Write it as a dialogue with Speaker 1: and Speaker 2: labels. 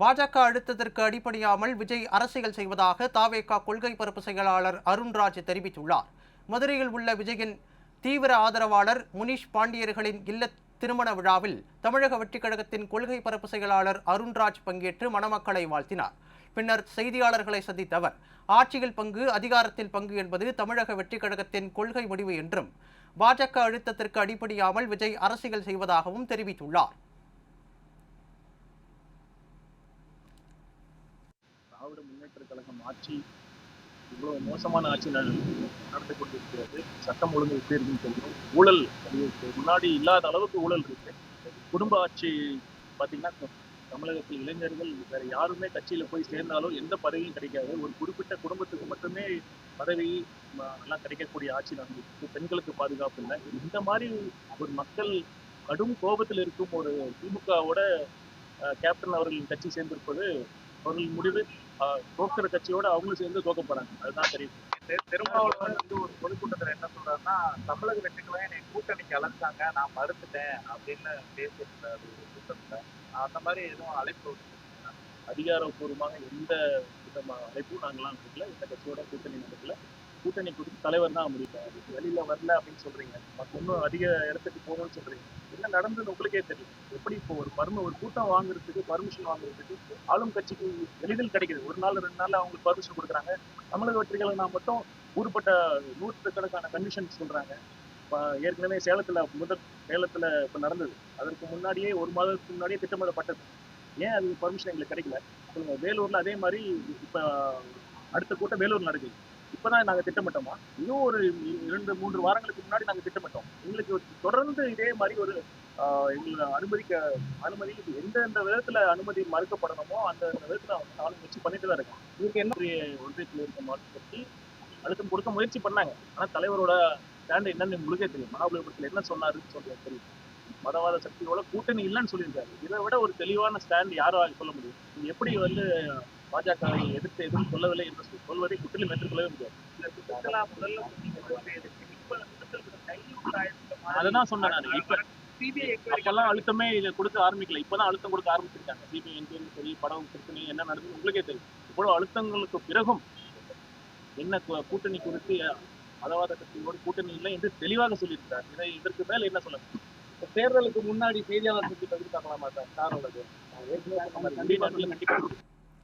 Speaker 1: பாஜக அழுத்தத்திற்கு அடிப்படையாமல் விஜய் அரசியல் செய்வதாக தாவேகா கொள்கை பரப்பு செயலாளர் அருண்ராஜ் தெரிவித்துள்ளார். மதுரையில் உள்ள விஜயின் தீவிர ஆதரவாளர் முனிஷ் பாண்டியர்களின் இல்ல திருமண விழாவில் தமிழக வெற்றிக் கழகத்தின் கொள்கை பரப்பு செயலாளர் அருண்ராஜ் பங்கேற்று மணமக்களை வாழ்த்தினார். பின்னர் செய்தியாளர்களை சந்தித்த அவர் ஆட்சியில் பங்கு அதிகாரத்தில் பங்கு என்பது தமிழக வெற்றிக் கழகத்தின் கொள்கை முடிவு என்றும் பாஜக அழுத்தத்திற்கு அடிப்படையாமல் விஜய் அரசியல் செய்வதாகவும் தெரிவித்துள்ளார்.
Speaker 2: திராவிட முன்னேற்ற கழகம் ஆட்சி இவ்வளவு மோசமான ஆட்சி நடந்து கொண்டிருக்கிறது. சட்டம் ஒழுங்கு எப்படி இருக்குன்னு தெரியும். ஊழல் முன்னாடி இல்லாத அளவுக்கு ஊழல் இருக்கு. குடும்ப ஆட்சி பார்த்தீங்கன்னா தமிழகத்தில் இளைஞர்கள் வேற யாருமே கட்சியில போய் சேர்ந்தாலும் எந்த பதவியும் கிடைக்காது. ஒரு குறிப்பிட்ட குடும்பத்துக்கு மட்டுமே பதவி எல்லாம் கிடைக்கக்கூடிய ஆட்சி நடந்துருக்கு பெண்களுக்கு பாதுகாப்பு இல்லை. இந்த மாதிரி ஒரு மக்கள் கடும் கோபத்தில் இருக்கும் ஒரு திமுகவோட கேப்டன் அவர்கள் கட்சி சேர்ந்திருப்பது அவர்கள் முடிவு. ஆஹ், தோற்கிற கட்சியோட அவங்களும் சேர்ந்து தோக்க போறாங்க. அதுதான் தெரியும்
Speaker 3: திருமாவளவன் வந்து ஒரு பொதுக்கூட்டத்துல என்ன சொல்றாருன்னா தமிழக வெற்றிகளும் என்னை கூட்டணிக்கு அழைச்சாங்க நான் மறுத்துட்டேன் அப்படின்னு பேசியிருந்தாரு ஒரு கூட்டத்துல. அந்த மாதிரி எதுவும் அழைப்பு
Speaker 2: அதிகாரப்பூர்வமாக எந்த அழைப்பு அழைப்பும் நாங்களாம் கொடுக்கல இந்த கட்சியோட கூட்டணி நடக்கல. கூட்டணி கொடுத்து தலைவர் தான் முடிப்பாரு வெளியில வரல அப்படின்னு சொல்றீங்க. மற்ற இன்னும் அதிக இடத்துக்கு போகணும்னு சொல்றீங்க. என்ன நடந்ததுன்னு உங்களுக்கே தெரியும் எப்படி இப்போ ஒரு பர்ம ஒரு கூட்டம் வாங்குறதுக்கு பர்மிஷன் வாங்குறதுக்கு ஆளும் கட்சிக்கு எளிதில் கிடைக்குது. ஒரு நாள் ரெண்டு நாள் அவங்களுக்கு பர்மிஷன் கொடுக்குறாங்க. தமிழக வெற்றிகளை நான் மட்டும் ஊருப்பட்ட நூற்றுக்கணக்கான கண்டிஷன் சொல்றாங்க. ஏற்கனவே சேலத்துல முதல் சேலத்துல இப்ப நடந்தது. அதற்கு முன்னாடியே ஒரு மாதத்துக்கு முன்னாடியே திட்டமிடப்பட்டது. ஏன் அது பர்மிஷன் எங்களுக்கு கிடைக்கல? சொல்லுங்க வேலூர்ல அதே மாதிரி இப்ப அடுத்த கூட்டம் வேலூர் நடக்குது. இப்பதான் நாங்க திட்டமிட்டோமா? இன்னும் ஒரு இரண்டு மூன்று வாரங்களுக்கு முன்னாடி நாங்க திட்டமிட்டோம். எங்களுக்கு தொடர்ந்து இதே மாதிரி ஒரு எங்களை அனுமதிக்க அனுமதி எந்தெந்த விதத்துல அனுமதி மறுக்கப்படணுமோ அந்த விதத்துல அவங்க ஆளுங்கட்சி பண்ணிட்டு தான் இருக்காங்க இதுக்கு என்ன ஒரு ஒன்றியத்தில் இருக்க மாற்று பற்றி அழுத்தம் கொடுக்க முயற்சி பண்ணாங்க. ஆனா தலைவரோட ஸ்டாண்ட் என்னன்னு உங்களுக்கே தெரியும். மகாபலிபுரத்தில் என்ன சொன்னாருன்னு சொல்றது தெரியும்? மதவாத சக்தியோட கூட்டணி இல்லைன்னு சொல்லியிருக்காரு. இதை விட ஒரு தெளிவான ஸ்டாண்ட் யாரும் சொல்ல முடியும். நீங்க எப்படி வந்து பாஜகவை எதிர்த்து எதுவும் சொல்லவில்லை என்று சொல்வதை முற்றிலும் ஏற்றுக்கொள்ளவே முடியாது.
Speaker 3: இந்த
Speaker 2: சொன்னேன் நான். இப்ப அப்பெல்லாம் அழுத்தமே இதை கொடுக்க ஆரம்பிக்கல. இப்பதான் அழுத்தம் கொடுக்க ஆரம்பிச்சிருக்காங்க. சிபிஐ என்கொயரி சரி படம் பிரச்சனை என்ன நடந்தது உங்களுக்கே தெரியும். இவ்வளவு அழுத்தங்களுக்கு பிறகும் என்ன கூட்டணி குறித்து மதவாத கட்சியோடு கூட்டணி இல்லை என்று தெளிவாக சொல்லியிருக்கிறார். இதை இதற்கு மேல் என்ன சொல்ல தேர்தலுக்கு முன்னாடி செய்தியாளர் சந்திப்பை எதிர்பார்க்கலாமா சார்? சாரோட கண்டிப்பா.